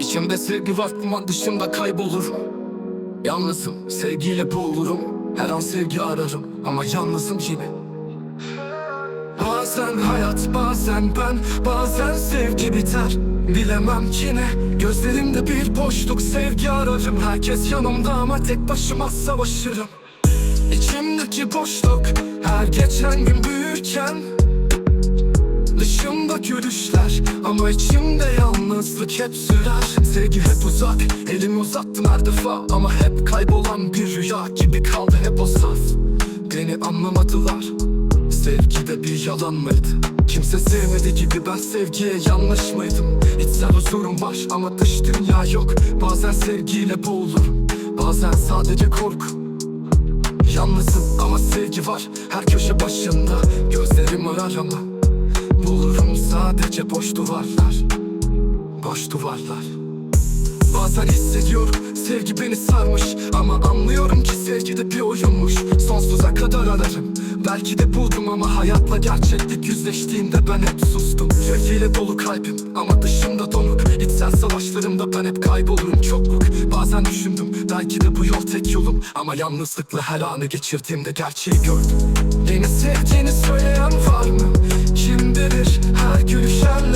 İçimde sevgi var ama dışımda kaybolur. Yalnızım sevgiyle boğulurum. Her an sevgi ararım ama yalnızım yine. Bazen hayat bazen ben Bazen sevgi biter. Bilemem ki ne Gözlerimde bir boşluk sevgi ararım. Herkes yanımda ama tek başıma savaşırım. İçimdeki boşluk her geçen gün büyürken ama içimde yalnızlık hep sürer. Sevgi hep uzak elimi uzattım her defa Ama hep kaybolan bir rüya gibi kaldı hep o saf. Beni anlamadılar Sevgi de bir yalan mıydı? Kimse sevmedi gibi ben sevgiye yanlış mıydım? İçsel huzurum var ama dış dünya yok. Bazen sevgiyle boğulurum Bazen sadece korku. Yalnızım ama sevgi var her köşe başında. Gözlerim arar ama sadece boş duvarlar Boş duvarlar. Bazen hissediyorum sevgi beni sarmış Ama anlıyorum ki sevgi de bir oyunmuş. Sonsuza kadar ararım Belki de buldum ama hayatla gerçeklik yüzleştiğimde ben hep sustum. Sevgiyle dolu kalbim ama dışımda donuk. İçsel savaşlarımda ben hep kaybolurum çokluk. Bazen düşündüm belki de bu yol tek yolum Ama yalnızlıkla her anı geçirdiğimde gerçeği gördüm. Beni sevdiğini söyleyen var mı?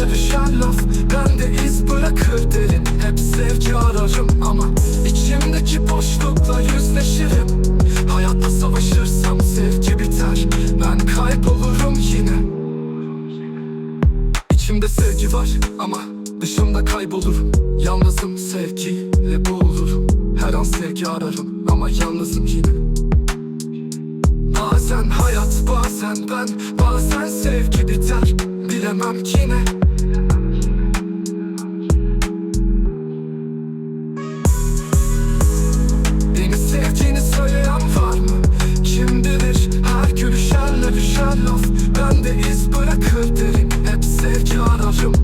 Gülüşenle düşen laf Bende iz bırakır derin. Hep sevgi ararım ama içimdeki boşlukla yüzleşirim. Hayatla savaşırsam sevgi biter Ben kaybolurum yine. İçimde sevgi var ama dışımda kaybolurum. Yalnızım sevgiyle boğulurum. Her an sevgi ararım ama yalnızım yine. Bazen hayat bazen ben Lazım